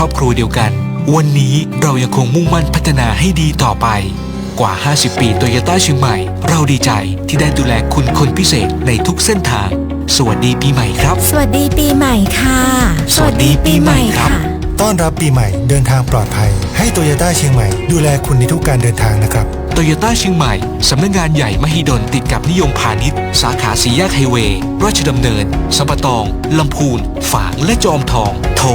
รอบครัวเดียวกัน วันนี้เรายังคงมุ่งมั่นพัฒนาให้ดีต่อไป กว่า 50 ปีโตโยต้าเชียงใหม่ เราดีใจที่ได้ดูแลคุณคนพิเศษในทุกเส้นทาง สวัสดีปีใหม่ครับ สวัสดีปีใหม่ค่ะ สวัสดีปีใหม่ครับ ต้อนรับปีใหม่เดินทางปลอดภัย ให้โตโยต้าเชียงใหม่ ดูแลคุณในทุกการเดินทางนะครับ โตโยต้าเชียงใหม่ สำนักงงานใหญ่มหิดลติดกับนิยมพาณิชย์ สาขาสีแยกไฮเวย์ ราชดำเนินสัมปตอง ลำพูน ฝาง และจอมทอง โทร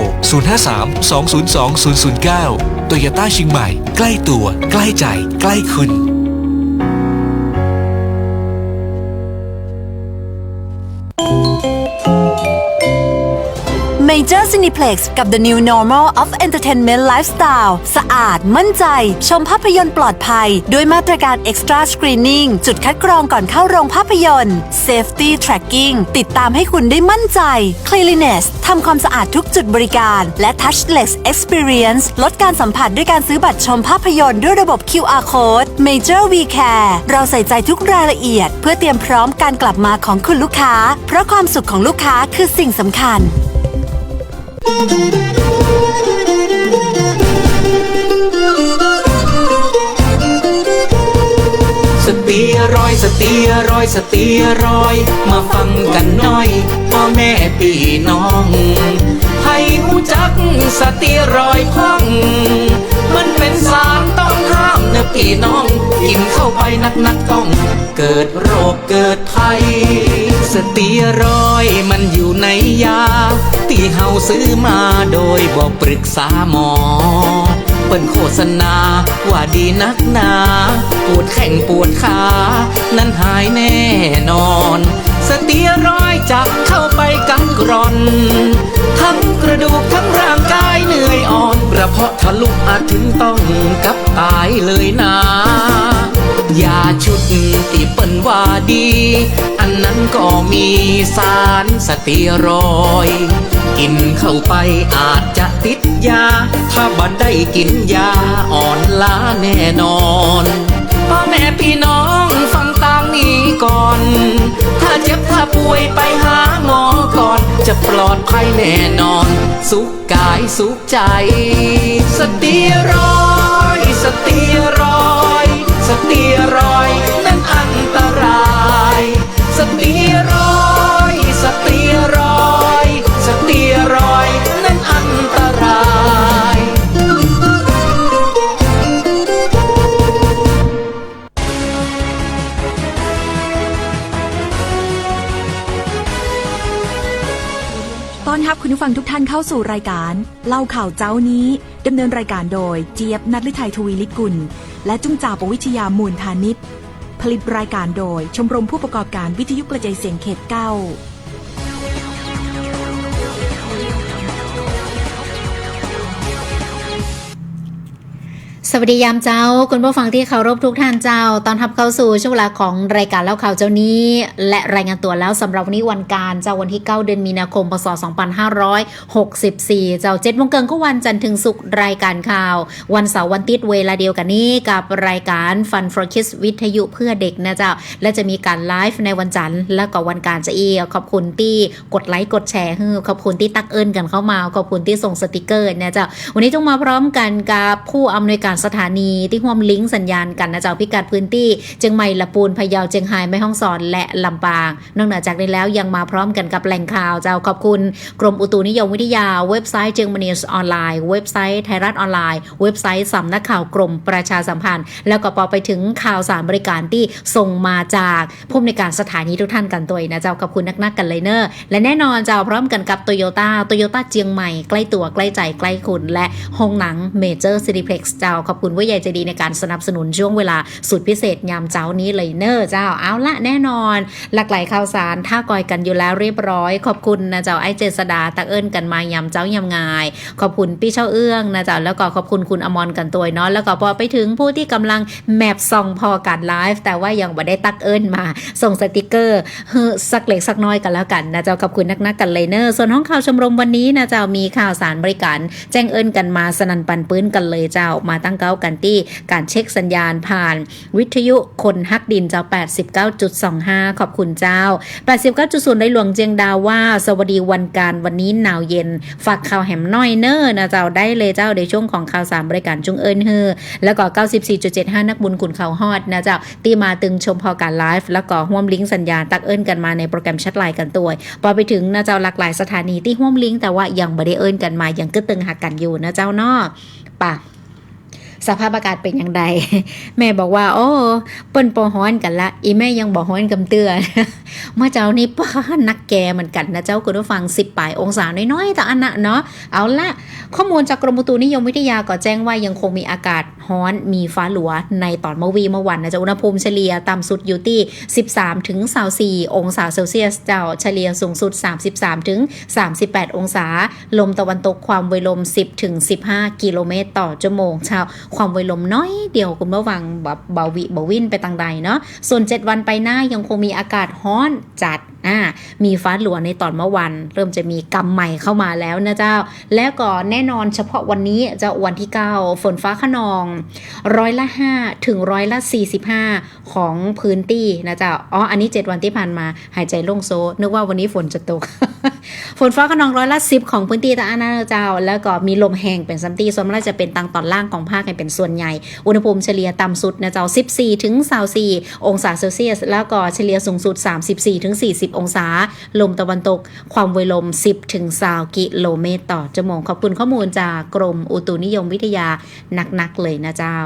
053 202 009โตโยต้าเชียงใหม่ ใกล้ตัว ใกล้ใจ ใกล้คุณ Major Cineplex กับ The New Normal of Entertainment Lifestyle สะอาดมั่นใจ ชมภาพยนตร์ปลอดภัย ด้วยมาตรการ Extra Screening จุดคัดกรองก่อนเข้าโรงภาพยนตร์ Safety Tracking ติดตามให้คุณได้มั่นใจ Cleanliness ทำความสะอาดทุกจุดบริการ และ Touchless Experience ลดการสัมผัสด้วยการซื้อบัตรชมภาพยนตร์ด้วยระบบ QR Code Major We Care เราใส่ใจทุกรายละเอียด เพื่อเตรียมพร้อมการกลับมาของคุณลูกค้า เพราะความสุขของลูกค้าคือสิ่งสำคัญ สตียรอยสตียรอยสตียรอย มาฟังกันหน่อยพ่อแม่พี่น้อง ให้หูจักสตียรอยด์พังมันเป็นสารต้องห้ามนะพี่น้อง กินเข้าไปนักๆต้อง เกิดโรคเกิดภัย สเตียรอยมันอยู่ในยา ที่เฮาซื้อมาโดยบอกปรึกษาหมอ เปิ้นโฆษณาว่าดีนักหนา ปวดแข้งปวดขา นั้นหายแน่นอน สเตียรอยจะเข้าไปกังกรอน ทั้งกระดูกทั้งร่างกายเหนื่อยอ่อนกระเพาะทะลุอาจถึงต้องกับตายเลยนะ ยาชุดที่เปิ้นว่าดี อันนั้นก็มีสารสเตียรอยกินเข้าไปอาจจะติดยา ถ้าบัดได้กินยาอ่อนล้าแน่นอนพ่อแม่พี่น้องฟังตามนี้ก่อน ถ้าเจ็บถ้าป่วยไปหาหมอก่อน จะปลอดภัยแน่นอน สุขกายสุขใจสเตียรอยสเตียรอย สเตียรอยนั้นอันตราย สเตียรอยสเตียรอยสเตียรอยนั้นอันตราย ต้อนรับคุณผู้ฟังทุกท่านเข้าสู่รายการ เล่าข่าวเจ้านี้ ดำเนินรายการโดยเจี๊ยบนัทลิไทยทวีลิกุล และจุ้งจ่าปวิทยามูลธานิตผลิตรายการโดยชมรมผู้ประกอบการวิทยุกระจายเสียงเขตเก้า สวัสดียามเจ้าคุณผู้ฟังที่เคารพทุกท่านเจ้า ตอนทับเข้าสู่ช่วงเวลาของรายการเล่าข่าวเจ้านี้ และรายงานตัวแล้วสำหรับวันนี้วันการเจ้าวันที่ 9 เดือนมีนาคมพศ2564 เจ้า7โมงเกินก็วันจันทร์ถึงศุกร์รายการข่าว วันเสาร์วันติดเวลาเดียวกันนี้กับรายการ Fun for Kids วิทยุเพื่อเด็กนะเจ้า และจะมีการไลฟ์ในวันจันทร์และก็วันการจะเอีกขอบคุณที่กดไลค์กดแชร์ขอบคุณที่ตักเอิญกันเข้ามาขอบคุณที่ส่งสติกเกอร์นะเจ้าวันนี้ต้องมาพร้อมกันกับผู้อำนวยการสถานีที่ร่วมลิงก์สัญญาณกันนะเจ้าพิกัดพื้นที่เชียงใหม่ละปูนพะเยาเชียงรายแม่ฮ่องสอนและลำปาง นอกเหนือจากนี้แล้วยังมาพร้อมกันกับแหล่งข่าวเจ้าขอบคุณ กรมอุตุนิยมวิทยา เว็บไซต์เชียงมณีออนไลน์ เว็บไซต์ไทยรัฐออนไลน์ เว็บไซต์สำนักข่าวกรมประชาสัมพันธ์ แล้วก็พอไปถึงข่าวสารบริการที่ส่งมาจากผู้อำนการสถานีทุกท่านกันตัวนะเจ้าขอบคุณนักๆกันเลยเนอร์และแน่นอนเจ้าพร้อมกันกับโตโยต้าโตโยต้าเจียงใหม่ใกล้ตัวใกล้ใจใกล้คุณและห้องหนังเมเจอร์ซินิเพล็กซ์เจ้าขอบคุณว่าใหญ่ใจดีในการสนับสนุนช่วงเวลาสุดพิเศษยามเจ้านี้เลยเนอร์เจ้าเอาละแน่นอน หลากหลายข่าวสารท่ากอยกันอยู่แล้วเรียบร้อย ขอบคุณนะเจ้าไอเจษดาตักเอิญกันมายามเจ้ายามงาย ขอบคุณพี่เช่าเอื้องนะเจ้าแล้วก็ขอบคุณคุณอมรกันตัวเนาะแล้วก็พอไปถึงผู้ที่กำลังแมปซองพอการไลฟ์แต่ว่ายังไม่ได้ตักเอิญมา ส่งสติกเกอร์เฮ้สักเล็กสักน้อยกันแล้วกันนะเจ้าขอบคุณนักๆกันเลยเนอร์ส่วนห้องข่าวชมรมวันนี้นะเจ้ามีข่าวสารบริการ แจ้งเอิญกันมาสนันปันปื้นกันเลยเจ้ามาตั้งกก้ากันที่การเช็คสัญญาณผ่านวิทยุคนฮักดินเจ้า 89.25 ขอบคุณเจ้า 89.0ได้หลวงเจียงดาวว่า สวัสดีวันการวันนี้หนาวเย็น ฝากข่าวแหมน้อยเนอร์นะเจ้าได้เลยเจ้าในช่วงของข่าวสามบริการจุงเอิญเฮอแล้วก็ 94.75 นักบุญขุนเขาฮอดนะเจ้าตีมาตึงชมพอการไลฟ์แล้วก็ห่วมลิงก์สัญญาณตักเอิญกันมาในโปรแกรมแชทไลน์กันตัวพอไปถึงนะเจ้าหลากหลายสถานีที่ห่วมลิงก์แต่ว่ายังไม่ได้เอิญกันมายังก็ตึงหักกันอยู่นะเจ้านาะป่ะ สภาพอากาศเป็นอย่างไรแม่บอกว่า โอ้เปิ้นปอฮ้อนกันละ อีแม่ยังบอกฮ้อนกำเตือนเมื่อเจ้านี่ป้านักแกเหมือนกันนะเจ้าคุณผู้ฟังสิบปลายองศาน้อยๆแต่อันน่ะเนาะเอาละข้อมูลจากกรมอุตุนิยมวิทยาก็แจ้งว่ายังคงมีอากาศฮ้อนมีฟ้าหลัวในตอนเมื่อวีเมื่อวันนะเจ้าอุณหภูมิเฉลี่ยต่ำสุดอยู่ที่ 13ถึง24องศาเซลเซียสเจ้าเฉลี่ยสูงสุด 33ถึง38 องศา ลมตะวันตกความไวลม 10ถึง15 กิโลเมตรต่อชั่วโมงชาวความไวลมน้อยเดียวคุณระวังแบบเบาวิเบาวินไปต่างใดเนาะส่วน 7 วันไปหน้ายังคงมีอากาศร้อนจัด อ่ามีฟ้าหลัวในตอนเมื่อวัน เริ่มจะมีกำใหม่เข้ามาแล้วนะเจ้า แล้วก็แน่นอนเฉพาะวันนี้จะวันที่ 9 ฝนฟ้าขนองร้อยละ 5 ถึงร้อยละ 45 ของพื้นที่นะเจ้าอ๋ออันนี้ 7 วันที่ผ่านมาหายใจโล่งโซ นึกว่าวันนี้ฝนจะตก ฝนฟ้าขนองร้อยละ 10 ของพื้นที่ตะอานาเจ้า แล้วก็มีลมแห้งเป็นซัมตีส่วนมากจะเป็นทางตอนล่างของภาคเป็นส่วนใหญ่ อุณหภูมิเฉลี่ยต่ำสุดนะเจ้า 14 ถึง 24 องศาเซลเซียส แล้วก็เฉลี่ยสูงสุด 34 ถึง 40องศา ลมตะวันตก ความไวลม 10ถึง20กิโลเมตรต่อชั่วโมง ขอบคุณข้อมูลจากกรมอุตุนิยมวิทยาหนักๆเลยนะเจ้า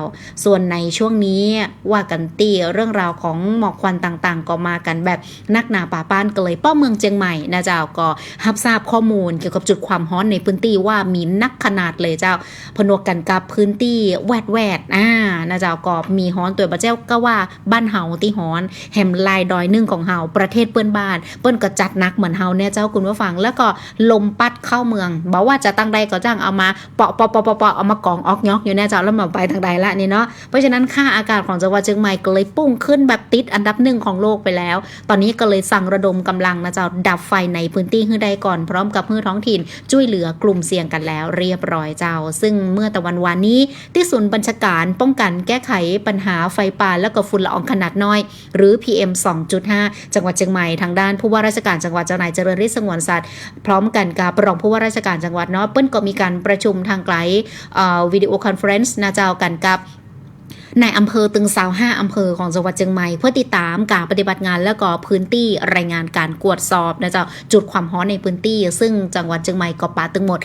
ส่วนในช่วงนี้ว่ากันตีเรื่องราวของหมอกควันต่างๆ ก็มากันแบบนักหนาป่าป้านก็เลยป้อเมืองเจียงใหม่นะเจ้าก็รับทราบข้อมูลเกี่ยวกับจุดความร้อนในพื้นที่ว่ามีนักขนาดเลยเจ้าผนวกกันกับพื้นที่แวดแวดๆอ่านะเจ้าก็มีฮ้อนตัวบะเจ้าก็ว่าบ้านเฮาที่ฮ้อน แหมลายดอยนึ่งของเฮาประเทศเพื่อนบ้านเปิ้นก็จัดหนักเหมือนเฮาเนี่ยเจ้าคุณผู้ฟัง แล้วก็ลมปัดเข้าเมืองบอกว่าจะตั้งใดก็จ้างเอามาเปาะเปาะเปาะเปาะเอามากองออกยอกอยู่แน่เจ้าแล้วมาไปทางใดละนี่เนาะเพราะฉะนั้นค่าอากาศของจังหวัดเชียงใหม่ก็เลยพุ่งขึ้นแบบติดอันดับหนึ่งของโลกไปแล้ว ตอนนี้ก็เลยสั่งระดมกำลังนะเจ้าดับไฟในพื้นที่ให้ได้ก่อนพร้อมกับพื่อท้องถิ่นช่วยเหลือกลุ่มเสี่ยงกันแล้ว เรียบร้อยเจ้า ซึ่งเมื่อตะวันวานนี้ที่ศูนย์บัญชาการป้องกันแก้ไขปัญหาไฟป่าและก็ฝุ่นละอองขนาดน้อย หรือ PM 2.5 จังหวัดเชียงใหม่ทางด้านผู้ว่าราชการจังหวัดเจ้านายเจริญฤทธิ์สงวนสัตว์พร้อมกันกับรองผู้ว่าราชการจังหวัดเนาะเปิ้นก็มีการประชุมทางไกลวิดีโอคอนเฟรนซ์นะเจ้ากันกับ ในอำเภอตึงสาวห้าอำเภอของจังหวัดเชียงใหม่ เพื่อติดตามการปฏิบัติงานและก็พื้นที่รายงานการกวดสอบนะเจ้าจุดความร้อนในพื้นที่ ซึ่งจังหวัดเชียงใหม่ก็ปาตึงหมด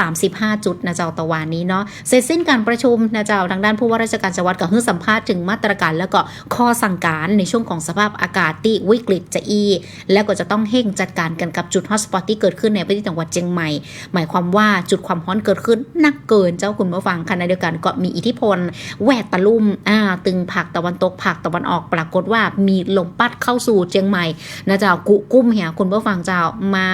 135 จุดนะเจ้าตะวันนี้เนาะเสร็จสิ้นการประชุมนะเจ้าทางด้านผู้ว่าราชการจังหวัดก็ให้สัมภาษณ์ถึงมาตรการแล้วก็ข้อสั่งการในช่วงของสภาพอากาศที่วิกฤตจะอี แล้วก็จะต้องเร่งจัดการกันกับจุดฮอตสปอตที่เกิดขึ้นในพื้นที่จังหวัดเชียงใหม่ หมายความว่าจุดความร้อนเกิดขึ้นหนักเกินเจ้าคุณผู้ฟังขณะเดียวกันก็มีอิทธิพลแวกตะลุ่มอ่าตึงผักตะวันตกผักตะวันออกปรากฏว่ามีลมพัดเข้าสู่เชียงใหม่นะเจ้ากุกุ้มเหียคุณผู้ฟังเจ้ามา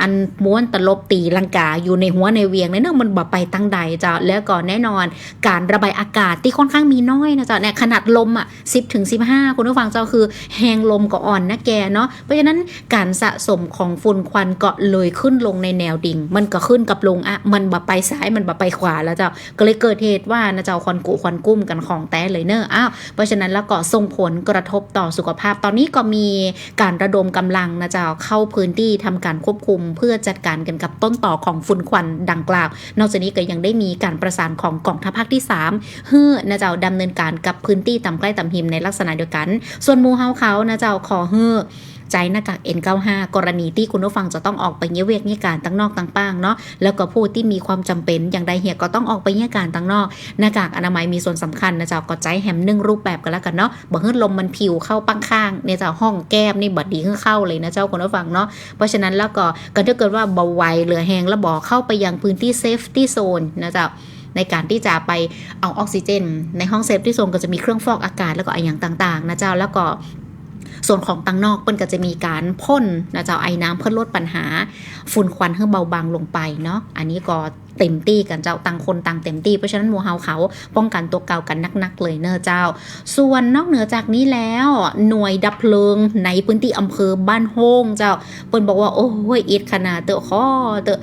อันม้วนตลบตีลังกาอยู่ในหัวในเวียงในเนื่องมันบ่ไปตั้งใดเจ้าแล้วก็แน่นอน การระบายอากาศที่ค่อนข้างมีน้อยนะเจ้าเนี่ยขนาดลมอะ10ถึง15คุณผู้ฟังเจ้าคือแหงลมก็อ่อนนะแกเนาะเพราะฉะนั้นการสะสมของฝุ่นควันก็เลยขึ้นลงในแนวดิ่ง มันก็ขึ้นกับลงอะมันบ่ไปซ้ายมันบ่ไปขวาแล้วเจ้าก็เลยเกิดเหตุว่านะเจ้าควันกุควันกุ้มกันของแต่เลยเนอะอ้าวเพราะฉะนั้นแล้วก็ส่งผลกระทบต่อสุขภาพ ตอนนี้ก็มีการระดมกำลังนะเจ้าเข้าพื้นที่ทำการควบคุม เพื่อจัดการกันกับต้นต่อของฝุ่นควันดังกล่าว นอกจากนี้ก็ยังได้มีการประสานของกองทัพภาคที่3เพื่อนะเจ้าดำเนินการกับพื้นที่ต่ำใกล้ต่ำหิมในลักษณะเดียวกัน ส่วนมูเฮาเขานะเจ้าขอเฮือ ใจหน้ากาก N95 กรณีที่คุณผู้ฟังจะต้องออกไปเยี่ยเวกเยี่ยการตั้งนอกตั้งป้างเนาะแล้วก็ผู้ที่มีความจำเป็นอย่างใดเหียก็ต้องออกไปเยี่ยการตั้งนอก หน้ากากอนามัยมีส่วนสำคัญนะจ้าก็ใจแฮมนึ่งรูปแบบกันแล้วกันเนาะบ่ให้ลมมันผิวเข้าปังข้างเนี่ยจ้าห้องแก้มนี่บัดดีขึ้นเข้าเลยนะเจ้าคุณผู้ฟังเนาะเพราะฉะนั้นแล้วก็ก็ถ้าเกิดว่าเบาไวเหลือแหงแล้วบ่อเข้าไปยังพื้นที่เซฟตี้โซนนะจ้าในการที่จะไปเอาออกซิเจน ในห้องเซฟที่โซนก็จะมีเครื่องฟอกอากาศแล้วก็ไออย่างต่างๆ นะเจ้าแล้วก็ ส่วนของตังนอกเปิ้นก็จะมีการพ่นนะเจ้าไอ้น้ำเพื่อลดปัญหา ฝุ่นควันให้เบาบางลงไปเนาะอันนี้ก็เต็มที่กันเจ้าต่างคนต่างเต็มที่เพราะฉะนั้นหมูเฮาเขาป้องกันตัวเก่ากันนักๆเลยเนอะเจ้า ส่วนนอกเหนือจากนี้แล้วหน่วยดับเพลิงในพื้นที่อำเภอบ้านโฮงเจ้าเปิ้นบอกว่าโอ้ยอิดขนาดเตอะข้อเตอะ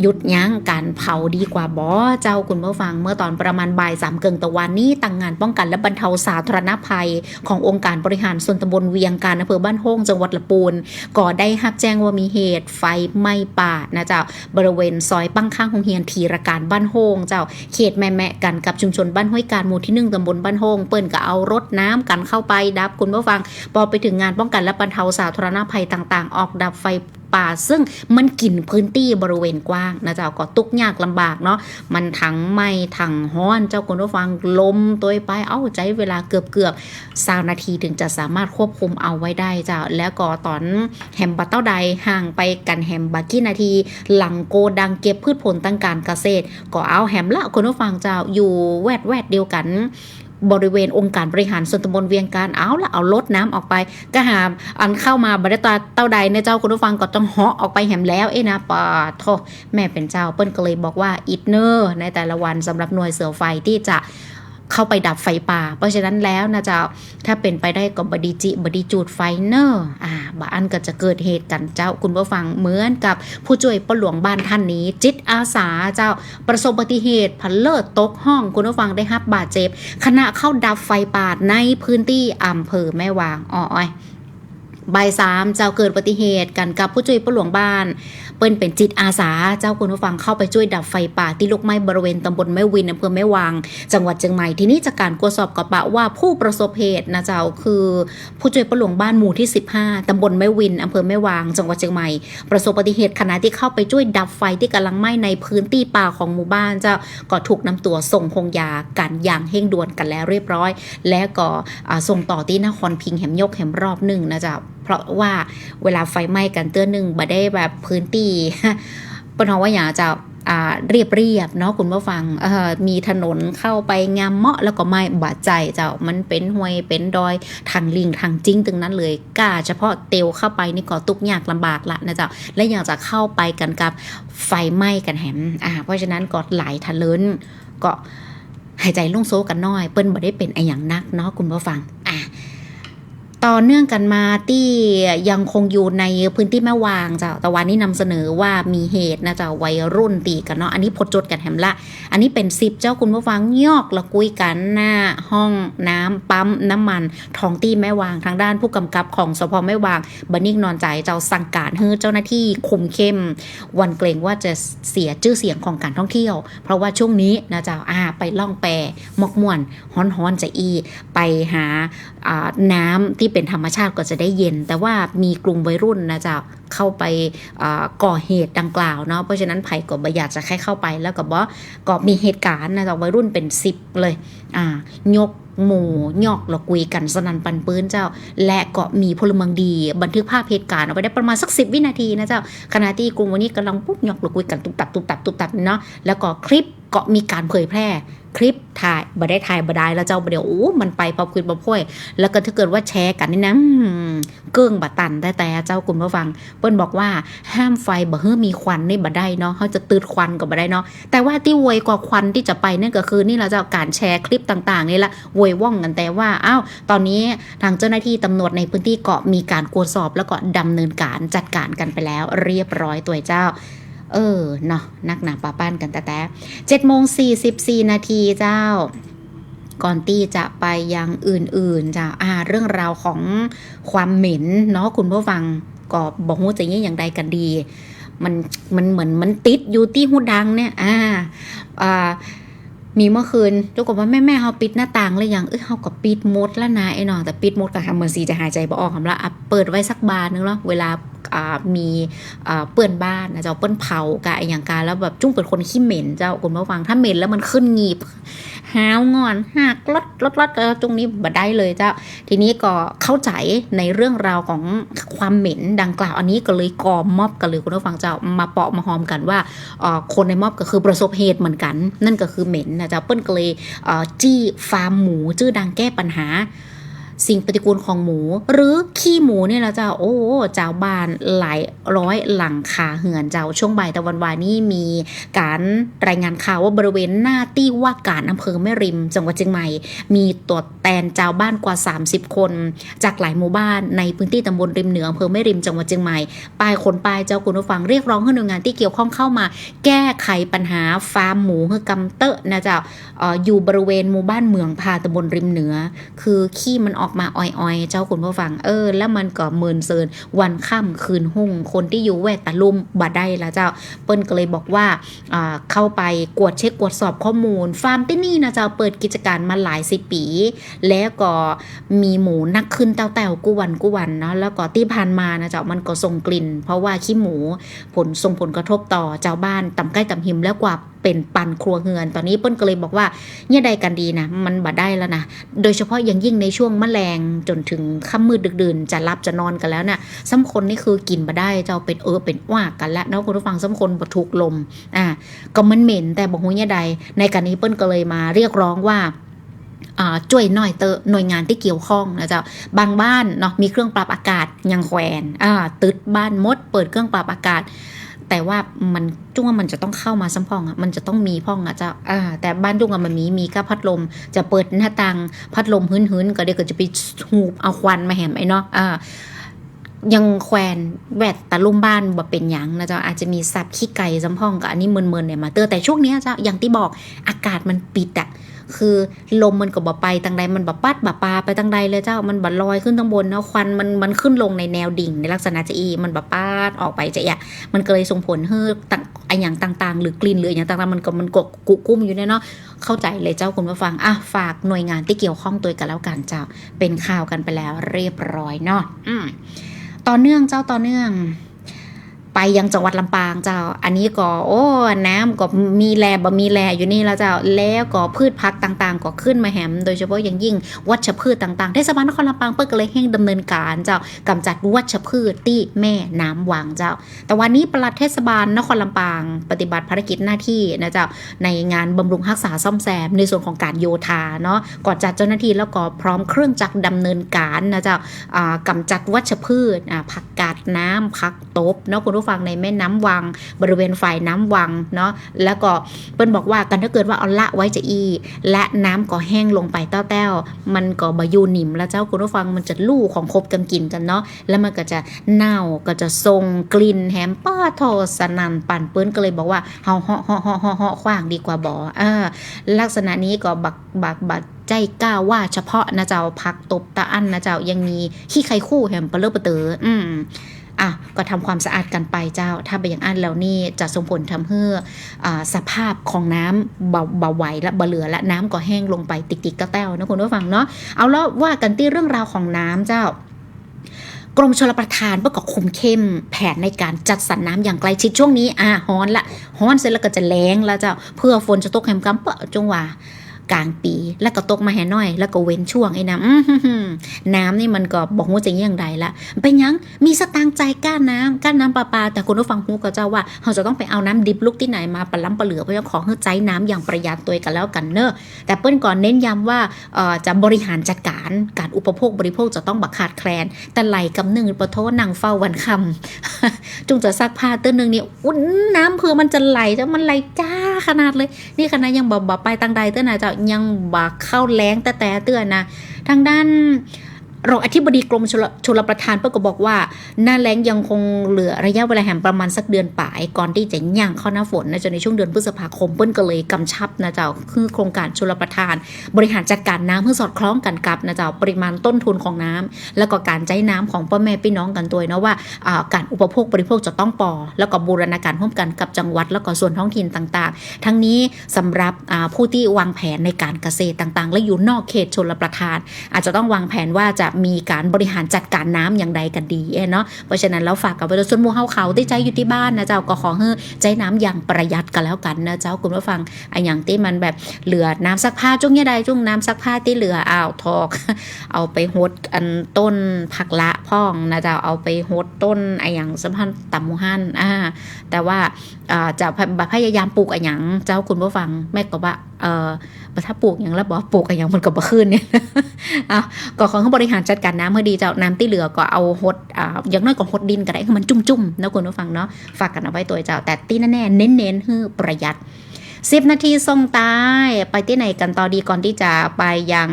หยุดยั้งการเผาดีกว่าบอเจ้าคุณผู้ฟังเมื่อตอนประมาณบ่ายสามเกิงตะวันนี้ตั้งงานป้องกันและบรรเทาสาธารณภัย ขององค์การบริหารส่วนตำบลเวียงการอำเภอบ้านโฮงจังหวัดละปูนก็ได้รับแจ้งว่ามีเหตุไฟไหม้ป่านะเจ้าบริเวณซอยปั้งข้างโรงเรียนทีรการบ้านโฮงเจ้าเขตแม่แม่กันกับชุมชนบ้านห้วยการหมู่ที่หนึ่งตำบลบ้านโฮงเปิ้นก็เอารถน้ำกันเข้าไปดับคุณผู้ฟังพอไปถึงงานป้องกันและบรรเทาสาธารณภัยต่าง ๆ ออกดับไฟ ป่า ซึ่งมันกินพื้นที่บริเวณกว้างนะเจ้าก็ตุกยากลำบากเนาะมันทั้งไม้ทั้งห้อนเจ้าคุณผู้ฟังลมตัวไปเอ้าใจเวลาเกือบเกือบสานาทีถึงจะสามารถควบคุมเอาไว้ได้เจ้าแล้วก็ตอนแฮมบัตเต้าใดห่างไปกันแฮมบักกี่นาที หลังโกดังเก็บพืชผลตั้งการเกษตร ก็เอาแฮมละคุณผู้ฟังเจ้าอยู่แวดแวดเดียวกัน บริเวณองค์การบริหารส่วนตำบลเวียงการเอาละเอาลดน้ำออกไป ก็หาอันเข้ามาบริตาเต้าใดในยเจ้าคุณผู้ฟังก็ต้องเหาะออกไปแหมแล้วเอ้นะปาโทแม่เป็นเจ้าเปิ้ลก็เลยบอกว่าอิดเนอร์ในแต่ละวันสำหรับหน่วยเสือไฟที่จะ เข้าไปดับไฟป่า เพราะฉะนั้นแล้วนะเจ้าถ้าเป็นไปได้ก็บดีจิบดีจูดไฟเนอร์อ่าบาอันก็จะเกิดเหตุกันเจ้าคุณผู้ฟังเหมือนกับผู้ช่วยปหลวงบ้านท่านนี้ จิตอาสาเจ้าประสบอุบัติเหตุพันเลิศตกห้องคุณผู้ฟังได้รับบาดเจ็บ ขณะเข้าดับไฟป่าในพื้นที่อำเภอแม่วางอ้อยบ่ายสามเจ้าเกิดอุบัติเหตุกันกับผู้ช่วยปหลวงบ้าน เปิ้นเป็นจิตอาสา เจ้าคุณผู้ฟังเข้าไปช่วยดับไฟป่าที่ลุกไหม้บริเวณตำบลแม่วินอำเภอแม่วางจังหวัดเชียงใหม่ทีนี้จากการตรวจสอบกระปะว่าผู้ประสบเหตุนะเจ้าคือ ผู้ช่วยประหลวงบ้านหมู่ที่ 15ตำบลแม่วินอำเภอแม่วาง จังหวัดเชียงใหม่ ประสบอุบัติเหตุขณะที่เข้าไปช่วยดับไฟที่กำลังไหม้ในพื้นที่ป่าของหมู่บ้านเจ้าก็ถูกนำตัวส่งคงยากันอย่างเร่งด่วนกันแล้วเรียบร้อย และก็ส่งต่อที่นครพิงแหมยกแหมรอบหนึ่งนะเจ้า เพราะว่าเวลาไฟไหม้กันเตื้อหนึ่งบ่ได้แบบพื้นที่ปนว่าอย่างจะอ่าเรียบเรียบๆเนาะคุณผู้ฟังมีถนนเข้าไปงามเมาะแล้วก็ไม่บาดใจเจ้ามันเป็นห้วยเป็นดอยทางลิงทางจริงตึงนั้นเลยกล้าเฉพาะเตวเข้าไปนี่ก็ตุกยากลำบากละนะเจ้าและอยังจะเข้าไปกันกับไฟไหม้กันแหมอ่าเพราะฉะนั้นก็หลายทะเลินก็หายใจลุ่งโซกันน้อยเปิ้นบ่ได้เป็นไออย่างนักเนาะคุณผู้ฟัง ต่อเนื่องกันมาที่ยังคงอยู่ในพื้นที่แม่วางเจ้าแต่วันนี้นำเสนอว่ามีเหตุนะเจ้าวัยรุ่นตีกันเนาะ อันนี้พดจดกันแหมละ อันนี้เป็นสิบเจ้าคุณผู้ฟังยอกละกุยกันหน้าห้องน้ำปั๊มน้ำมันท้องที่แม่วางทางด้านผู้กำกับของสพแม่วางบันนิ่งนอนใจเจ้าสั่งการให้เจ้าหน้าที่คุมเข้ม วันเกรงว่าจะเสียชื่อเสียงของการท่องเที่ยว เพราะว่าช่วงนี้นะเจ้าอาไปล่องแปรมกม่วนฮ้อนฮ้อนๆจะอี ไปหาอ่าน้ำที่เป็นธรรมชาติก็จะได้เย็น แต่ว่ามีกลุ่มวัยรุ่นนะเจ้าเข้าไปก่อเหตุดังกล่าวเนาะเพราะฉะนั้นไผ่ก็บอยากจะแค่เข้าไปแล้วก็บอกก็มีเหตุการณ์นะเจ้าวัยรุ่นเป็นสิบเลยอ่ายกหมู่ยอกเราคุยกันสนันปันปืนเจ้า และก็มีพลเมืองดี บันทึกภาพเหตุการณ์เอาไว้ได้ประมาณสักสิวินาทีนะเจ้าขณะที่กลุ่มวันนี้กำลังปุ๊บยอกเราคุยกันตุบตับตุบตับตุบตับเนาะแล้วก็คลิป ก็มีการเผยแพร่คลิปถ่ายบ่ได้ถ่ายบ่ได้แล้วเจ้าเดี๋ยวโอ้มันไปพอบคุยบ่พ่อยแล้วก็ถ้าเกิดว่าแชร์กันนี่นะเกิ้องบะตันแต่แต่เจ้ากลุ่มผู้ฟัง เปิ้นบอกว่าห้ามไฟบ่เฮือมีควันนี่บ่ได้เนาะเขาจะตืดควันก็บ่ได้เนาะแต่ว่าที่โวยกว่าควันที่จะไปนั่นก็คือนี่แหละเจ้าการแชร์คลิปต่างๆนี่ละโวยว่องกันแต่ว่าอ้าวตอนนี้ทางเจ้าหน้าที่ตำรวจในพื้นที่เกาะมีการตรวจสอบแล้วก็ดำเนินการจัดการกันไปแล้ว เรียบร้อยตัวเจ้า เออเนาะนักหนาป้าป้านกันแต่แต่เจ็ดโมงสี่สิบสี่นาทีเจ้า ก่อนตี้จะไปยังอื่นๆจ้ะอ่าเรื่องราวของความเหม็นเนาะคุณผู้ฟังก็บอกว่าจะยี่อย่างใดกันดี มันมันเหมือนมันติดอยู่ที่หูดังเนี่ย อ่าอ่า มีเมื่อคืนทุกคนว่าแม่แม่ๆเขาปิดหน้าต่างเลยอย่างเอ้ยเขาก็ปิดมดแล้วนะไอ้น้องแต่ปิดมดกับทำเหมือนสีจะหายใจบ่ออกคำละอะเปิดไว้สักบานนึงแล้วเวลามีเปื้อนบ้านนะเจ้าเปื้อนเผากะไอ้อย่างการแล้วแบบจุ้งเป็นคนขี้เหม็นเจ้าคุณผู้ฟังถ้าเหม็นแล้วมันขึ้นงีบ หาวงอนหักลดลดลดเออตรงนี้บ่ได้เลยเจ้า ทีนี้ก็เข้าใจในเรื่องราวของความเหม็นดังกล่าวอันนี้ก็เลยกอมมอบกันเลยคุณผู้ฟังเจ้ามาเปาะมาหอมกันว่าคนในมอบก็คือประสบเหตุเหมือนกัน นั่นก็คือเหม็นนะเจ้าเปิ้ลก็เลยเอ่อจี้ฟาร์มหมู ชื่อดังแก้ปัญหา สิ่งปฏิกูลของหมู หรือขี้หมูเนี่ยละเจ้าโอ้เจ้าบานหลายร้อยหลังคาเหือนเจ้าช่วงบ่ายตะวันวานนี่มีการรายงานข่าวว่าบริเวณหน้าที่ว่าการอำเภอแม่ริม จังหวัดเชียงใหม่ มีตัวแตนเจ้าบ้านกว่า 30 คน จากหลายหมู่บ้านในพื้นที่ตำบลริมเหนืออำเภอแม่ริมจังหวัดเชียงใหม่ปลายคนปลายเจ้าคุณผู้ฟังเรียกร้องให้หน่วยงานที่เกี่ยวข้องเข้ามา แก้ไขปัญหาฟาร์มหมูคือกำเตอะนะเจ้าออยู่บริเวณหมู่บ้านเมืองพาตำบลริมเหนือ คือขี้มันออกมาอ่อยๆ เจ้าคุณผู้ฟัง เออ แล้วมันก็เมินเซินวันค่ำคืนหุ่ง คนที่อยู่แวดตะลุมบ่ได้ละเจ้า เปิ้นก็เลยบอกว่าเข้าไปกวดเช็คกวดสอบข้อมูล ฟาร์มที่นี่นะเจ้าเปิดกิจการมาหลายสิบปี แล้วก็มีหมูนักขึ้นเต้าแต้วกู้วันกู้วันเนาะแล้วก็ที่ผ่านมานะเจ้ามันก็ส่งกลิ่น เพราะว่าขี้หมูผลส่งผลกระทบต่อเจ้าบ้านต่ำใกล้ต่ำหิมแล้วกว่า เป็นปันครัวเฮือน ตอนนี้เปิ้นก็เลยบอกว่าเนี่ยใดกันดีนะมันบ่ได้แล้วนะโดยเฉพาะอย่างยิ่งในช่วงแมลงจนถึงค่ำมืดดึกดื่นจะรับจะนอนกันแล้วเนี่ยซ้ำคนนี่คือกินมาได้เจ้าเป็นเออเป็นว่ากันแล้วเนาะคุณผู้ฟังซ้ำคนบ่ถูกลมอ่าก็มันเหม็นแต่บอกหูเนี่ยใด ในการนี้เปิ้นก็เลยมาเรียกร้องว่าอ่าช่วยหน่อยเตอหน่วยงานที่เกี่ยวข้องนะเจ้าบางบ้านเนาะมีเครื่องปรับอากาศยังแขวนอ่าตึดบ้านมด เปิดเครื่องปรับอากาศ แต่ว่ามันจุ้งว่ามันจะต้องเข้ามาซ้ำพองอะมันจะต้องมีพ่องอะเจ้าอ่าแต่บ้านจุ้งอะมันมีมีก็พัดลม จะเปิดหน้าต่างพัดลมหืนๆก็เดี๋ยวก็จะไปหูบเอาควันมาแหมไอ้เนาะอ่ายังแควนแวดตะลุ่มบ้านบ่เป็นหยังนะเจ้าอาจจะมีสัตว์ขี้ไก่ซ้ำพ่องกับอันนี้เมินๆเนี่ยมาเตอแต่ช่วงเนี้ยเจ้าอย่างที่บอกอากาศมันปิดอะ คือลมมันก็บ่ไปทางใดมันบ่ปัดบ่ปาไปทางใดเลยเจ้ามันบ่ลอยขึ้นทางบนเนาะควันมันมันขึ้นลงในแนวดิ่ง ในลักษณะจะอีมันบ่ปาดออกไปจะอะมันก็เลยส่งผลให้ต่างไออย่างต่างๆ หรือกลิ่นหรืออย่างต่างๆมันก็มันกกกุกุ้มอยู่เนี่ยเนาะเข้าใจเลยเจ้าคุณผู้ฟังอะฝากหน่วยงานที่เกี่ยวข้องตัวกันแล้วกันเจ้าเป็นข่าวกันไปแล้วเรียบร้อยเนาะอืมต่อเนื่องเจ้าต่อเนื่อง ไปยังจังหวัดลำปางเจ้า อันนี้ก็โอ้น้ำก็มีแลบ่มีแลอยู่นี่แล้วเจ้าแล้วก็พืชพักต่างๆ ก็ขึ้นมาแหมโดยเฉพาะอย่างยิ่งวัชพืชต่างๆเทศบาลนครลำปางเปิ้ลก็เลยแห่งดำเนินการเจ้ากำจัดวัชพืชที่แม่น้ำวังเจ้า แต่วันนี้ปลัดเทศบาลนครลำปาง ปฏิบัติภารกิจหน้าที่นะเจ้าในงานบำรุงรักษาซ่อมแซมในส่วนของการโยธาเนาะก่อนจัดเจ้าหน้าที่แล้วก็พร้อมเครื่องจักรดำเนินการนะเจ้าอ่ากำจัดวัชพืชอ่าผักกาดน้ำผักตบเนาะคุณผู้ฟังในแม่น้ำวัง บริเวณฝ่ายน้ำวังเนาะแล้วก็เปิ้นบอกว่ากันถ้าเกิดว่าเอาละไว้จะอี และน้ำก็แห้งลงไปเต้าแต้วมันก็บายูหนิมแล้วเจ้าคุณผู้ฟังมันจะลู่ของครบกันกินกันเนาะแล้วมันก็จะเน่าก็จะทรงกลิ่นแฮมป้าโทสนันปั่นเปิ้นก็เลยบอกว่าเฮาเหาะเหาะเหาะเหาะเหาะขว้างดีกว่าบ่อ่าลักษณะนี้ก็บักบักบักใจกล้าว่าเฉพาะนะเจ้าพักตบตะอันนะเจ้ายังมีขี้ไข่คู่แหมเปลเลอเปเตออืม อะก็ทำความสะอาดกันไปเจ้า ถ้าไปอย่างอันแล้วนี่จะส่งผลทำให้สภาพของน้ำเบาเบาไหวและเบาเหลือและน้ำก็แห้งลงไปติ๊กๆกระแต้วนะคุณผู้ฟังเนาะเอาแล้วว่ากันที่เรื่องราวของน้ำเจ้ากรมชลประทานประกอบคุมเข้มแผนในการจัดสรรน้ำอย่างใกล้ชิดช่วงนี้อ่าฮ้อนละฮ้อนเสร็จแล้วก็จะแล้งแล้วเจ้าเพื่อฝนจะตกแหมกำเปะจงหว่า กลางปี แล้วก็ตกมาแห่น้อย แล้วก็เว้นช่วงไอ้น้ำน้ำนี่มันก็บอกว่าจะยังใดละเป็นยังมีสตางค์ใจก้านน้ำก้านน้ำประปาแต่คุณผู้ฟังฮูก็เจ้าว่าเราจะต้องไปเอาน้ำดิบลูกที่ไหนมาปลาล้ำปลาเหลือเพราะฉะนั้นขอให้ใจน้ำอย่างประหยัดตัวกันแล้วกันเนอะแต่เปิ้ลก่อนเน้นย้ำว่าจะบริหารจัดการการอุปโภคบริโภคจะต้องบักขาดแคลน แต่ไหลกำหนึ่งปะโทนังเฝ้าวันคำจุงจะซักผ้าเตื้อหนึ่งเนี่ยอุ้นน้ำเพื่อมันจะไหลจะมันไหลจ้าขนาดเลย นี่ขนาดยังบ่บ่ไปตังใดเตื้อนะเจ้ายังบ่เข้าแรงแต่แต่เตือนนะทางด้าน รองอธิบดีกรมชลชลประทานเปิ้ลก็บอกว่า หน้าแล้งยังคงเหลือระยะเวลาแห่งประมาณสักเดือนปลาย ก่อนที่จะย่างเข้าหน้าฝนนะจนในช่วงเดือนพฤษภาคมเปิ้ลก็เลยกำชับนะเจ้าคือโครงการชลประทาน บริหารจัดการน้ำเพื่อสอดคล้องกันกับนะเจ้าปริมาณต้นทุนของน้ำแล้วก็การใช้น้ำของพ่อแม่พี่น้องกันตัวเนาะว่าการอุปโภคบริโภคจะต้องปอ แล้วก็บูรณาการร่วมกันกับจังหวัด แล้วก็ส่วนท้องถิ่นต่างๆ ทั้งนี้สำหรับผู้ที่วางแผนในการเกษตรต่างๆ และอยู่นอกเขตชลประทาน อาจจะต้องวางแผนว่าจะมีการบริหารจัดการน้ำอย่างใดกันดีเนาะเพราะฉะนั้นเราฝากกับประชาชนมูเฮาเขาที่ใช้อยู่ที่บ้านนะเจ้าก็ขอให้ใช้น้ำอย่างประหยัดกันแล้วกันนะเจ้าคุณผู้ฟังไอ้อย่างที่มันแบบเหลือน้ำซักผ้าจุ่งเนี่ยใดจุ่งน้ำซักผ้าที่เหลืออ้าวทอกเอาไปหดอันต้นผักละพ่องนะเจ้าเอาไปหดต้นไอ้อย่างสัมพันธ์ต่ำมูหันอ่าแต่ว่าอ่าจะพยายามปลูกไอ้อย่างเจ้าคุณผู้ฟังแม่ก็ว่า เอ่อบถ้าปลูกอย่างแล้วบอกปลูกกันอย่างมันกับบ่ขึ้นเนี่ยอะก็ของเขาบริหารจัดการน้ำเมื่อดีจ้าน้ำที่เหลือก็เอาหดอ่าอย่างน้อยก็หดดินก็ได้ให้มันจุ่มๆนะคุณผู้ฟังเนาะฝากกันเอาไว้ตัวเจ้า แต่ที่แน่ๆเน้นๆให้ประหยัด10นาทีส่งตายไปที่ไหนกันต่อดีก่อนที่จะไปยัง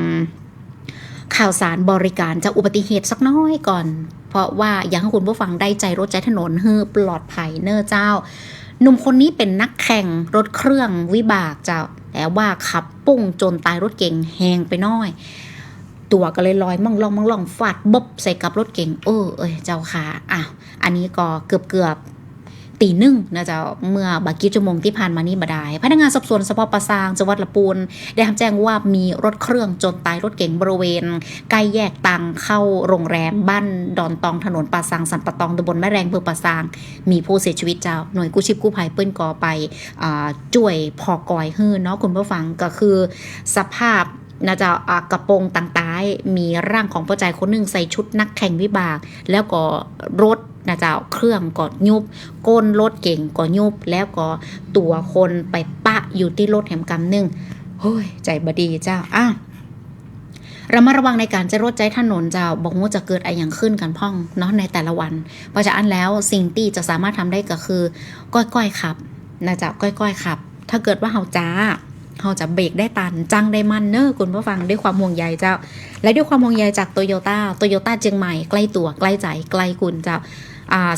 ข่าวสารบริการจะอุบัติเหตุสักน้อยก่อน เพราะว่าอยากให้คุณผู้ฟังได้ใจรถใจถนนเฮือปลอดภัยเนอเจ้า หนุ่มคนนี้เป็นนักแข่งรถเครื่องวิบากเจ้า แต่ว่าขับปุ้งจนตายรถเก่งแหงไปน้อย ตัวก็เลยลอยมั่งล่องมั่งล่องฟาดบบใส่กับรถเก่งเออเอ้ยเจ้าค่ะอะอันนี้ก็เกือบเกือบ ตีหนึ่งนะเจ้าเมื่อบากี้ชั่วโมงที่ผ่านมานี้บดายพนักงานสอบสวนสพประสางจังหวัดละปูน ได้รับแจ้งว่ามีรถเครื่องจนตายรถเก๋งบริเวณใกล้แยกตังเข้าโรงแรมบ้านดอนตองถนนป่าซางสันปะตองตำบลแม่แรงอำเภอป่าซาง มีผู้เสียชีวิตเจ้าหน่วยกู้ชีพกู้ภัยเปิ้นกอไปอ่าช่วยพอกอยฮื้นเนาะคุณผู้ฟังก็คือสภาพนะเจะกระโปรงต่างตายมีร่างของผู้ชายคนหนึ่งใส่ชุดนักแข่งวิบาก แล้วก็รถ นะเจ้าเครื่องก็ยุบ ก้นรถเก่งก็ยุบ แล้วก็ตัวคนไปปะอยู่ที่รถแหมกำหนึ่งเฮ้ยใจบดีเจ้าอะระมัดระวังในการจะรถใจถนนเจ้าบอกว่าจะเกิดอะไรอย่างขึ้นกันพ่องเนาะในแต่ละวัน เพราะฉะนั้นแล้วสิ่งที่จะสามารถทำได้ก็คือ ก้อยๆขับนะเจ้าก้อยๆขับ ถ้าเกิดว่าเฮาจ้าเฮาจะเบรกได้ตันจังได้มันเนอะคุณผู้ฟังด้วยความห่วงใยเจ้า และด้วยความห่วงใยจากโตโยต้าโตโยต้าเชียงใหม่ใกล้ตัวใกล้ใจใกล้คุณเจ้า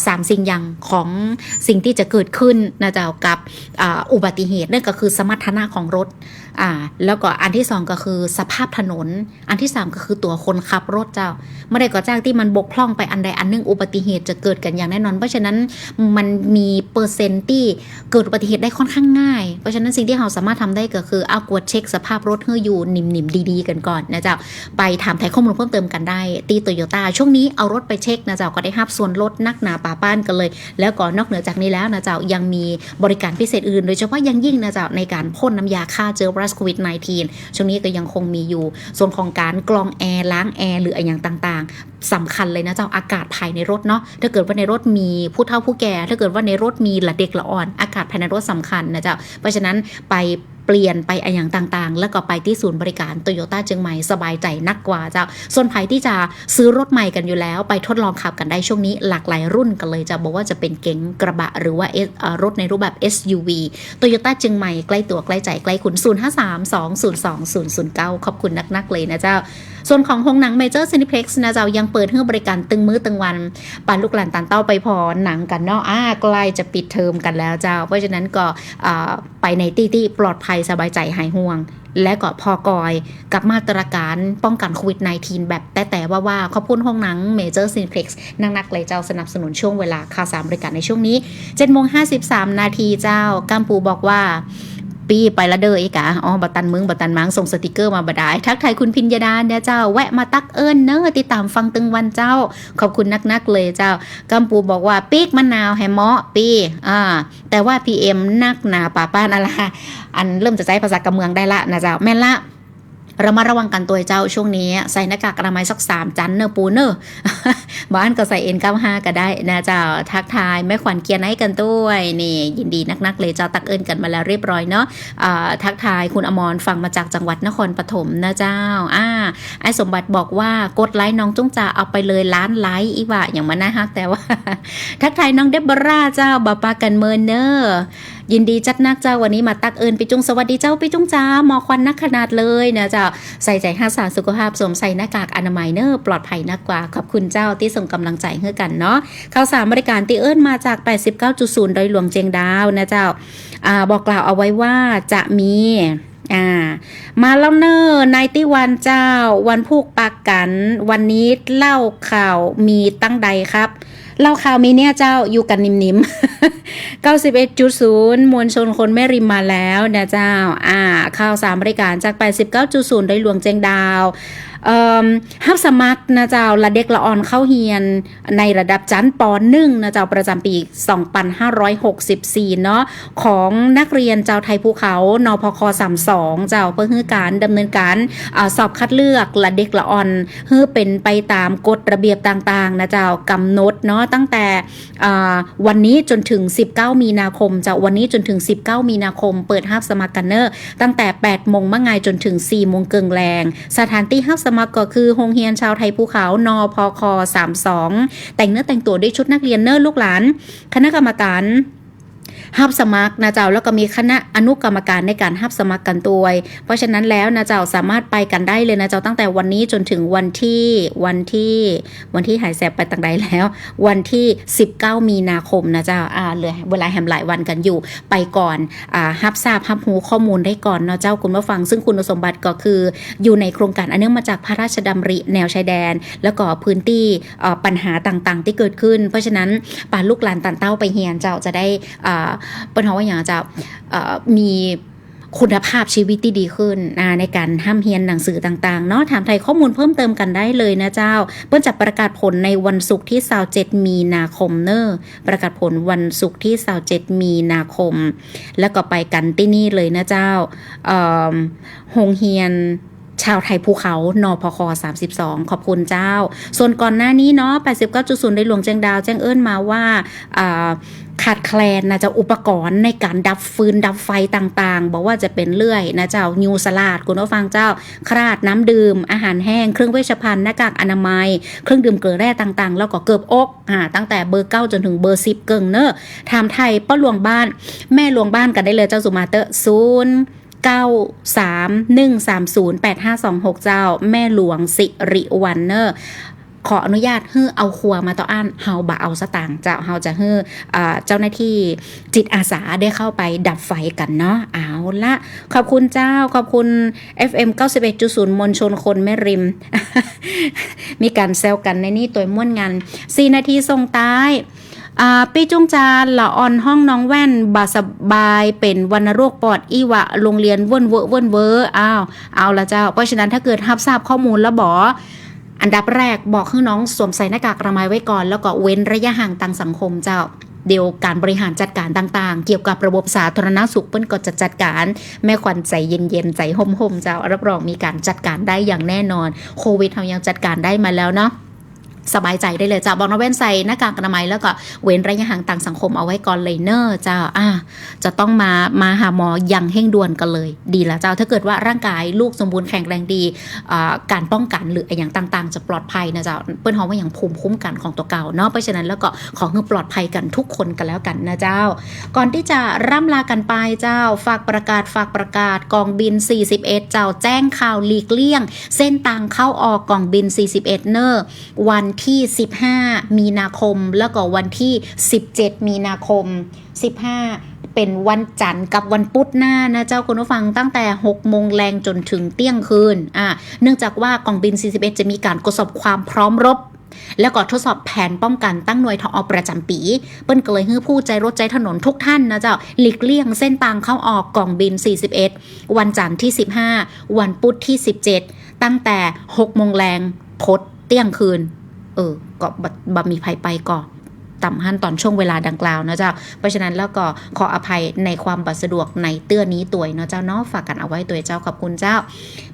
สามสิ่งอย่างของสิ่งที่จะเกิดขึ้นนะเจ้ากับอุบัติเหตุนั่นก็คือสมรรถนะของรถ อ่าแล้วก็อันที่สองก็คือสภาพถนน อันที่สามก็คือตัวคนขับรถเจ้าเมื่อใดก็จ้างที่มันบกพร่องไปอันใดอันหนึ่งอุบัติเหตุจะเกิดกันอย่างแน่นอน เพราะฉะนั้นมันมีเปอร์เซนต์ที่เกิดอุบัติเหตุได้ค่อนข้างง่าย เพราะฉะนั้นสิ่งที่เราสามารถทำได้ก็คือเอากวดเช็คสภาพรถให้อยู่นิ่มๆดีๆ กันก่อนนะเจ้าไปถามไทยข้อมูลเพิ่มเติมกันได้ตีโตโยต้าช่วงนี้เอารถไปเช็คนะเจ้าก็ได้รับส่วนลดนักหนาป่าป้านกันเลย แล้วก็นอกเหนือจากนี้แล้วนะเจ้ายังมีบริการพิเศษอื่น โดยเฉพาะยังยิ่งนะเจ้าในการพ่นน้ำยาฆ่าเชื้อรัสโควิด -19 ช่วงนี้ก็ยังคงมีอยู่ ส่วนของการกรองแอร์ล้างแอร์หรืออะไรอย่างต่างๆสำคัญเลยนะเจ้าอากาศภายในรถเนาะถ้าเกิดว่าในรถมีผู้เฒ่าผู้แก่ ถ้าเกิดว่าในรถมีละเด็กละอ่อน อากาศภายในรถสำคัญนะเจ้าเพราะฉะนั้นไป เปลี่ยนไปอะไรอย่างต่างๆ แล้วก็ไปที่ศูนย์บริการโตโยต้าเชียงใหม่สบายใจนักกว่าเจ้า ส่วนใครที่จะซื้อรถใหม่กันอยู่แล้ว ไปทดลองขับกันได้ช่วงนี้หลากหลายรุ่นกันเลยจะบอกว่าจะเป็นเก๋งกระบะหรือว่า S รถในรูปแบบ SUV โตโยต้าเชียงใหม่ใกล้ตัวใกล้ใจใกล้คุณ 0532022009 ขอบคุณนักๆเลยนะเจ้า ส่วนของโรงหนังเมเจอร์ซินิเพล็กซ์นะเจ้ายังเปิดให้บริการตึงมื้อตึงวันปานลูกหลานตันเต้าไปพอหนังกันเนาะอ่าใกล้จะปิดเทอมกันแล้วเจ้า เพราะฉะนั้นก็ไปในที่ที่ปลอดภัยสบายใจหายห่วงและก็พอกอยกับมาตรการป้องกันโควิด -19 แบบแต่แต่ว่าว่าขอบคุณห้องหนังเมเจอร์ซินิเพล็กซ์นักๆเลยเจ้าสนับสนุนช่วงเวลาค่าสามบริการในช่วงนี้7โมง53นาทีเจ้ากัมปูบอกว่า ปีไปละเด้อไอ้กะอ๋อบัตันมึงบัตันมังส่งสติกเกอร์มาบดายทักทายคุณพิญญาดาเนี่ยเจ้าแวะมาตักเอิญเนอะติดตามฟังตึงวันเจ้า ขอบคุณนักๆเลยเจ้ากัมปูบอกว่าปีกมะนาวแฮมเมาะปีอ่าแต่ว่าพีเอ็มนักหนาป่าป้านอะไรอันเริ่มจะใช้ภาษากำเมืองได้ละนะเจ้าแม่นละ รามาระวังกันตัวเจ้าช่วงนี้ ใส่หน้ากากอนามัยสักสามจันเนอะปูเนอะบ้านก็ใส่ N95 ก็ได้นะเจ้าทักทายแม่ขวัญเกียร์ไนกันด้วยนี่ยินดีนักๆเลยเจ้าตักเอิญกันมาแล้วเรียบร้อยเนาะอ่าทักทายคุณอมรฟังมาจากจังหวัดนครปฐมนะเจ้าอ่าไอ้สมบัติบอกว่ากดไลค์น้องจุ้งจ่าเอาไปเลยล้านไลค์อีว่าอย่างมันนะฮะแต่ว่า ทักทายน้องเดบบราเจ้าบาปากันเมินเนอร์ ยินดีจัดนักเจ้าวันนี้มาตักเอิญไปจุงสวัสดีเจ้าไปจุงจ้าหมอควันนักขนาดเลยนะเจ้าใส่ใจห้าสารสุขภาพสวมใส่หน้ากากอนามัยเนอร์ปลอดภัยนักกว่า ขอบคุณเจ้าที่ส่งกำลังใจให้กันเนาะข่าวสารบริการตีเอิญมาจาก 89.0โดยหลวงเจียงดาวนะเจ้าอ่าบอกกล่าวเอาไว้ว่าจะมีอ่ามาแล้วเนอร์ในที่วันเจ้า วันพูกปากกัน วันนี้เล่าข่าวมีตั้งใดครับ เล่าข่าวมีเนี่ยเจ้าอยู่กันนิ่มๆ 91.0 มวลชนคนแม่ริมมาแล้วนะเจ้า อ่าข่าวสามบริการจาก 89.0 โดยหลวงเจงดาวฮับสมัครนะเจ้าละเด็กละอ่อนเข้าเฮียนในระดับชั้นป .1 นะเจ้าประจำปี 2564 เนาะของนักเรียนเจ้าไทยภูเขานพค32 เจ้าเพื่อให้การดำเนินการอสอบคัดเลือกละเด็กละอ่อนเพื่อเป็นไปตามกฎระเบียบต่างๆนะเจ้ากำหนดเนาะตั้งแต่วันนี้จนถึง 19 มีนาคมเจ้าวันนี้จนถึง 19 มีนาคม เปิดฮับสมัครกันเนอร์ตั้งแต่8โมงเมะงายจนถึง4โมงเกิงแรง สถานที่ฮับสมัครก็คือโรงเรียนชาวไทยภูเขานพค32แต่งเนื้อแต่งตัวด้วยชุดนักเรียนเนอร์ลูกหลาน คณะกรรมการ ฮับสมัครนะเจ้าแล้วก็มีคณะอนุกรรมการในการฮับสมัครกันตัวเพราะฉะนั้นแล้วนะเจ้าสามารถไปกันได้เลยนะเจ้าตั้งแต่วันนี้จนถึงวันที่วันที่วันที่หายแสบไปต่างใดแล้ว วันที่ 19 มีนาคมนะเจ้าอ่าเหลือเวลาแหมหลายวันกันอยู่ไปก่อนอ่าฮับทราบฮับหูข้อมูลได้ก่อนเนาะเจ้าคุณผู้ฟัง ซึ่งคุณสมบัติก็คือ อยู่ในโครงการอันเนื่องมาจากพระราชดำริแนวชายแดน แล้วก็พื้นที่อ่อปัญหาต่างๆ ที่เกิดขึ้น เพราะฉะนั้นป่าลูกหลานตันเต้าไปเฮียนเจ้าจะได้อ่าเป็นเพราะว่าอย่างจ้าเอ่อมีคุณภาพชีวิตที่ดีขึ้นอ่าในการห้ามเฮียนหนังสือต่างๆเนาะถามไทยข้อมูลเพิ่มเติมกันได้เลยนะเจ้า เปิ้นจะประกาศผลในวันศุกร์ที่27มีนาคมเนอะประกาศผลวันศุกร์ที่27มีนาคม แล้วก็ไปกันที่นี่เลยนะเจ้าเอ่อโฮงเฮียนชาวไทยภูเขา นพค 32 ขอบคุณเจ้า ส่วนก่อนหน้านี้เนาะ 89.0ได้หลวงแจ้งดาว แจ้งเอิ้นมาว่า ขาดแคลนนะเจ้าอุปกรณ์ในการดับฟืนดับไฟต่างๆ บอกว่าจะเป็นเลื่อยนะเจ้านิวสลาดคุณผู้ฟังเจ้า คราดน้ำดื่ม อาหารแห้ง เครื่องเวชภัณฑ์หน้ากากอนามัย เครื่องดื่มเกลือแร่ต่างๆ แล้วก็เกือบอกอ่าตั้งแต่เบอร์เก้าจนถึงเบอร์สิบเกิงเนอะถามไทยป้าหลวงบ้าน แม่หลวงบ้านกันได้เลยเจ้าสุมาเตอร์ศูนย์9 3 1 3 0 8 5 2 6 เจ้า แม่หลวงสิริวันเนอร์ ขออนุญาตให้เอาครัวมาต่ออ่านเฮาบะเอาสตางค์เจ้าเฮาจะให้อเจ้าหน้าที่จิตอาสาได้เข้าไปดับไฟกันเนาะเอาละขอบคุณเจ้าขอบคุณ FM 91.0มวลชนคนแม่ริม มีการแซวกันในนี่ตัวม่วนงาน4นาทีส่งท้ายอ่าปีจุงจานละออนห้องน้องแว่นบาสบายเป็นวันโรคปอดอีวะโรงเรียนเว่นเวอเว่นเวออ้าวเอาละเจ้า เพราะฉะนั้นถ้าเกิดรับทราบข้อมูลแล้วบอ อันดับแรกบอกให้น้องสวมใส่หน้ากากอนามัยไว้ก่อน แล้วก็เว้นระยะห่างทางสังคมเจ้า เดียวการบริหารจัดการต่างๆ เกี่ยวกับระบบสาธารณสุขเปิ้นก็จะจัดการ แม่ขวัญใจเย็นๆใจห่มๆเจ้ารับรองมีการจัดการได้อย่างแน่นอน โควิดเรายังจัดการได้มาแล้วเนาะ สบายใจได้เลยจ้าบอกนะเว้นใส่หน้ากากอนามัยแล้วก็เว้นระยะห่างต่างสังคมเอาไว้ก่อนเลยเนอร์เจ้าอ่าจะต้องมามาหาหมออย่างเร่งด่วนกันเลย ดีแล้วเจ้าถ้าเกิดว่าร่างกายลูกสมบูรณ์แข็งแรงดีการป้องกันหรืออย่างต่าง ๆ จะปลอดภัยนะเจ้าเปิ้นเฮาว่าอย่างภูมิคุ้มกันของตัวเก่าเนาะเพราะฉะนั้นแล้วก็ขอให้ปลอดภัยกันทุกคนกันแล้วกันนะเจ้า ก่อนที่จะร่ำลากันไปเจ้า ฝากประกาศฝากประกาศกองบิน 41 เจ้าแจ้งข่าวหลีกเลี่ยง เส้นทางเข้าออกกองบิน 41 เนอร์วันที่ 15 มีนาคม แล้วก็วันที่ 17 มีนาคม 15เป็นวันจันทร์กับวันพุธหน้านะเจ้าคุณผู้ฟังตั้งแต่ 6 โมงแรงจนถึงเที่ยงคืนอ่าเนื่องจากว่ากองบิน 41 จะมีการทดสอบความพร้อมรบ แล้วก็ทดสอบแผนป้องกันตั้งหน่วยทออประจำปี เปิ้นก็เลยให้อผู้ใจรถใจถนนทุกท่านนะเจ้าหลีกเลี่ยงเส้นทางเข้าออกกล่องบิน 41 วันจันทร์ที่ 15 วันพุธที่ 17 ตั้งแต่ 6 โมงแรงพดเที่ยงคืน เออก็บบ่มีภัยไปก่อน ต่ำหันตอนช่วงเวลาดังกล่าวนะเจ้า เพราะฉะนั้นแล้วก็ขออภัยในความบัสะดวกในเตื้อนี้ตัวยเนาะเจ้าเนาะฝากกันเอาไว้ตัวเจ้าขอบคุณเจ้า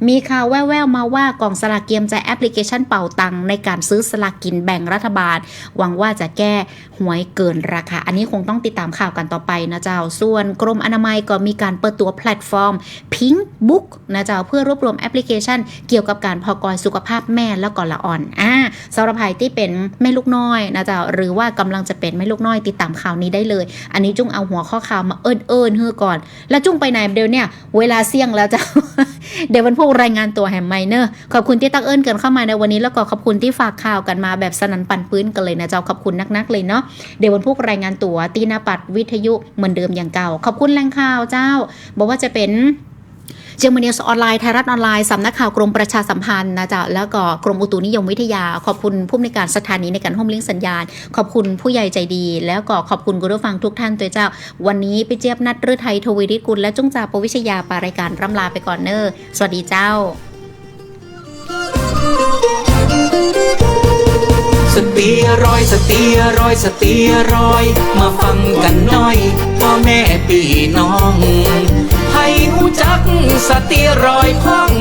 มีข่าวแว่วๆมาว่ากองสลากเกมจะแอปพลิเคชันเป่าตังในการซื้อสลากกินแบ่งรัฐบาล หวังว่าจะแก้หวยเกินราคา อันนี้คงต้องติดตามข่าวกันต่อไปนะเจ้า ส่วนกรมอนามัยก็มีการเปิดตัวแพลตฟอร์ม Pink Book นะเจ้าเพื่อรวบรวมแอปพลิเคชัน เกี่ยวกับการพอกอยสุขภาพแม่แล้วก็ละอ่อนอ่าสำหรับใครที่เป็นแม่ลูกน้อยนะเจ้าหรือว่ากำลังจะเป็นแม่ลูกน้อยติดตามข่าวนี้ได้เลย อันนี้จุ้งเอาหัวข้อข่าวมาเอิญเอิญเฮือก่อน แล้วจุ้งไปไหนเดี๋ยวเนี่ยเวลาเสี่ยงแล้วเจ้าเดี๋ยววันพวกรายงานตัวแฮมไมเนอร์ขอบคุณที่ตักเอิญกินเข้ามาในวันนี้แล้วก็ขอบคุณที่ฝากข่าวกันมาแบบสนันปั่นปื้นกันเลยนะเจ้าขอบคุณนักๆเลยเนาะเดี๋ยววันพวกรายงานตัวตีนาปัดวิทยุเหมือนเดิมอย่างเก่า ขอบคุณแหล่งข่าวเจ้า บอกว่าจะเป็น เจียงมเนีสออนไลน์ไทยรัฐออนไลน์สำนักข่าวกรมประชาสัมพันธ์นะจ๊ะแล้วก็กรมอุตุนิยมวิทยา ขอบคุณผู้ในการสถานีในการห้อมลิงสัญญาณ ขอบคุณผู้ใหญ่ใจดี แล้วก็ขอบคุณคุณผู้ฟังทุกท่านตัวเจ้า วันนี้ไปเจี๊ยบนัดเรือไทยทวีริกุลและจุ้งจ่าปวิชยาปารายการร่ำลาไปก่อนเนอร์สวัสดีเจ้า สตียรอยสเตียรอยสเตียรอย มาฟังกันหน่อยพ่อแม่พี่น้อง ให้หูจักสเตียรอยพ้อง